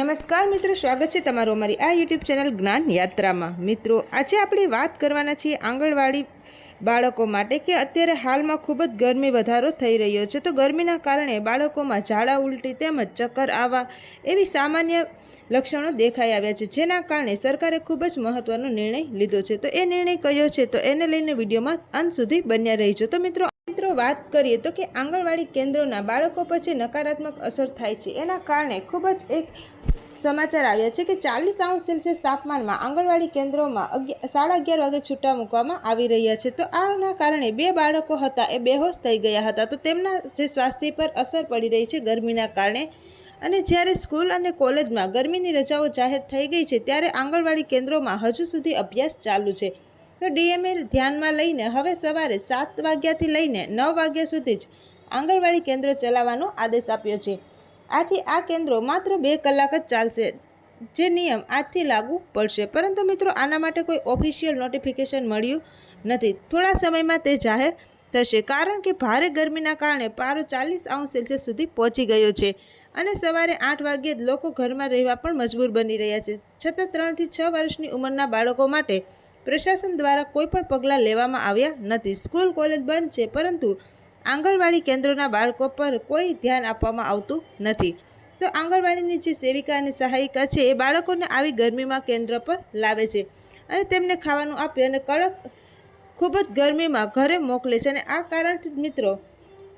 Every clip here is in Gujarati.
નમસ્કાર મિત્રો, સ્વાગત છે તમારું અમારી આ યુટ્યુબ ચેનલ જ્ઞાન યાત્રામાં. મિત્રો, આજે આપણે વાત કરવાના છીએ આંગણવાડી બાળકો માટે કે અત્યારે હાલમાં ખૂબ જ ગરમી વધારો થઈ રહ્યો છે. તો ગરમીના કારણે બાળકોમાં ઝાડા ઉલટી તેમજ ચક્કર આવવા એવી સામાન્ય લક્ષણો દેખાઈ આવ્યા છે. જેના કારણે સરકારે ખૂબ જ મહત્વનો નિર્ણય લીધો છે. તો એ નિર્ણય કયો છે? તો એને લઈને વિડીયોમાં અંત સુધી બન્યા રહીજો. તો મિત્રો મિત્રો, વાત કરીએ તો કે આંગણવાડી કેન્દ્રોના બાળકો પછી નકારાત્મક અસર થાય છે. એના કારણે ખૂબ જ એક સમાચાર આવ્યા છે કે ચાલીસ અંશ સેલ્સિયસ તાપમાનમાં આંગણવાડી કેન્દ્રોમાં સાડા અગિયાર વાગે છૂટા મૂકવામાં આવી રહ્યા છે. તો આના કારણે બે બાળકો હતા, એ બેહોશ થઈ ગયા હતા. તો તેમના જે સ્વાસ્થ્ય પર અસર પડી રહી છે ગરમીના કારણે. અને જ્યારે સ્કૂલ અને કોલેજમાં ગરમીની રજાઓ જાહેર થઈ ગઈ છે, ત્યારે આંગણવાડી કેન્દ્રોમાં હજુ સુધી અભ્યાસ ચાલુ છે. તો ડીએમએલ ધ્યાનમાં લઈને હવે સવારે સાત વાગ્યાથી લઈને નવ વાગ્યા સુધી જ આંગણવાડી કેન્દ્રો ચલાવવાનો આદેશ આપ્યો છે. આથી આ કેન્દ્રો માત્ર બે કલાક જ ચાલશે, જે નિયમ આજથી લાગુ પડશે. પરંતુ મિત્રો, આના માટે કોઈ ઓફિશિયલ નોટિફિકેશન મળ્યું નથી. થોડા સમયમાં તે જાહેર થશે, કારણ કે ભારે ગરમીના કારણે પારો ચાલીસ અંશ સેલ્સિયસ સુધી પહોંચી ગયો છે અને સવારે આઠ વાગ્યે જ લોકો ઘરમાં રહેવા પણ મજબૂર બની રહ્યા છે. છતાં ત્રણથી છ વર્ષની ઉંમરના બાળકો માટે પ્રશાસન દ્વારા કોઈ પણ પગલાં લેવામાં આવ્યા નથી. સ્કૂલ, કોલેજ બંધ છે, પરંતુ આંગણવાડી કેન્દ્રોના બાળકો પર કોઈ ધ્યાન આપવામાં આવતું નથી. તો આંગણવાડીની જે સેવિકા અને સહાયિકા છે એ બાળકોને આવી ગરમીમાં કેન્દ્ર પર લાવે છે અને તેમને ખાવાનું આપી અને કડક, ખૂબ જ ગરમીમાં ઘરે મોકલે છે અને આ કારણથી મિત્રો,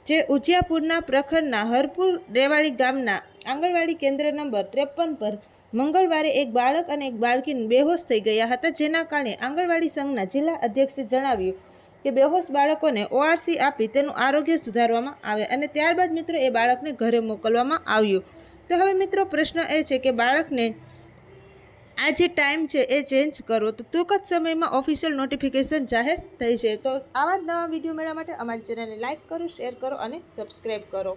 જે ઉજિયાપુરના પ્રખરના હરપુર રેવાડી ગામના આંગણવાડી કેન્દ્ર નંબર ત્રેપન પર મંગળવારે એક બાળક અને એક બાળકી બેહોશ થઈ ગયા હતા. જેના કારણે આંગણવાડી સંઘના જિલ્લા અધ્યક્ષે જણાવ્યું કે બેહોશ બાળકોને ઓઆરસી આપી તેનું આરોગ્ય સુધારવામાં આવે અને ત્યારબાદ મિત્રો એ બાળકને ઘરે મોકલવામાં આવ્યું. તો હવે મિત્રો પ્રશ્ન એ છે કે બાળકને આ જે ટાઈમ છે એ ચેન્જ કરો. તો ટૂંક જ સમયમાં ઓફિશિયલ નોટિફિકેશન જાહેર થઈ છે. તો આવા જ નવા વીડિયો મેળવવા માટે અમારી ચેનલને લાઇક કરો, શેર કરો અને સબસ્ક્રાઈબ કરો.